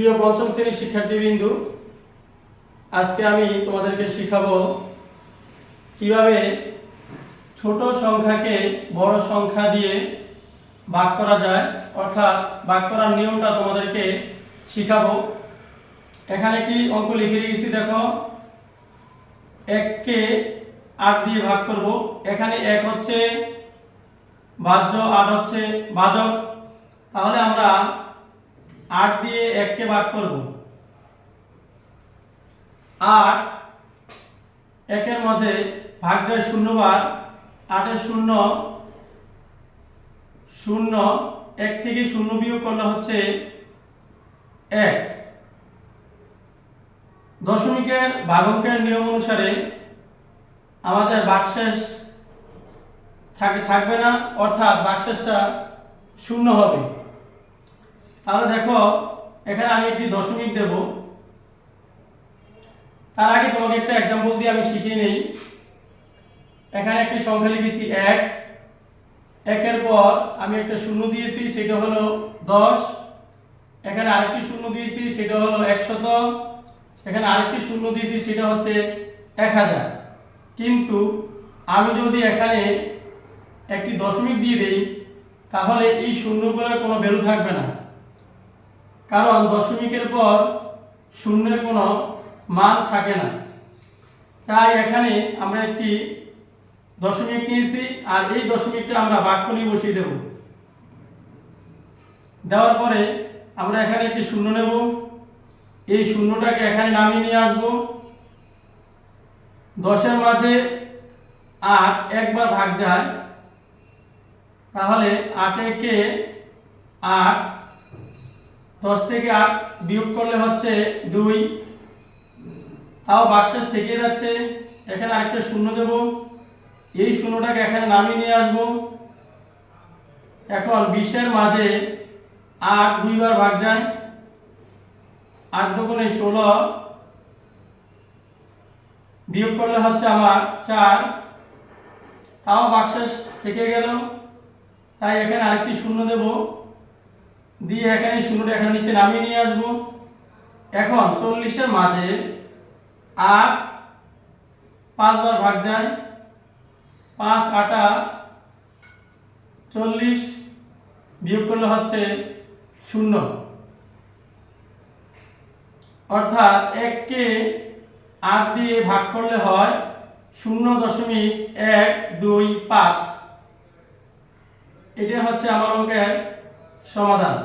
প্রিয় পঞ্চম শ্রেণির শিক্ষার্থীবৃন্দু, আজকে আমি তোমাদেরকে শেখাবো কীভাবে ছোট সংখ্যাকে বড় সংখ্যা দিয়ে ভাগ করা যায়, অর্থাৎ ভাগ করার নিয়মটা তোমাদেরকে শিখাবো। এখানে কি অঙ্ক লিখে রেখেছি, দেখো। এককে আট দিয়ে ভাগ করব। এখানে এক হচ্ছে বাহ্য, আট হচ্ছে বাজক তাহলে আমরা আট দিয়ে এককে ভাগ করব। আট একের মাঝে ভাগ যায় শূন্যবার আটের শূন্য শূন্য, এক থেকে শূন্য বিয়োগ করলে হচ্ছে এক। দশমিকের ভাগঙ্কের নিয়ম অনুসারে আমাদের বাকশেষ থাকে, থাকবে না, অর্থাৎ বাকশেষটা শূন্য হবে। তাহলে দেখো, এখানে আমি একটি দশমিক দেব। তার আগে তোমাকে একটা এক্সাম্পল দিয়ে আমি শিখিয়ে নেই। এখানে একটি সংখ্যা লিখেছি এক। একের পর আমি একটা শূন্য দিয়েছি, সেটা হলো দশ। এখানে আরেকটি শূন্য দিয়েছি, সেটা হলো একশত। এখানে আরেকটি শূন্য দিয়েছি, সেটা হচ্ছে এক হাজার। কিন্তু আমি যদি এখানে একটি দশমিক দিয়ে দেই, তাহলে এই শূন্যগুলোর কোনো ভ্যালু থাকবে না। কারণ দশমিকের পর শূন্যের কোনো মান থাকে না। তাই এখানে আমরা একটি দশমিক নিয়েছি আর এই দশমিকটা আমরা বাক্যলি বসিয়ে দেব। দেওয়ার পরে আমরা এখানে একটি শূন্য নেব। এই শূন্যটাকে এখানে নামিয়ে নিয়ে আসব। দশের মাঝে আট একবার ভাগ যায়, তাহলে আটে কে আট দশ থেকে আট বিয়োগ করলে হচ্ছে দুই। তাও বাক্সেস থেকে যাচ্ছে। এখানে আরেকটা শূন্য দেব। এই শূন্যটাকে এখানে নামিয়ে নিয়ে আসব। এখন বিশের মাঝে আট দুইবার ভাগ যায়। আট দুগুণে ষোলো। বিয়োগ করলে হচ্ছে আমার চার। তাও বাক্সেস থেকে গেল। তাই এখানে আরেকটি শূন্য দেব। দিয়ে এখানে শূন্যটা এখানে নিচে নামিয়ে নিয়ে আসব। এখন চল্লিশের মাঝে আট পাঁচবার ভাগ যায়, পাঁচ, আটা, চল্লিশ বিয়োগ করলে হচ্ছে শূন্য। অর্থাৎ এককে আট দিয়ে ভাগ করলে হয় শূন্য দশমিক এক দুই পাঁচ। এটা হচ্ছে আমার অঙ্কের সমাধান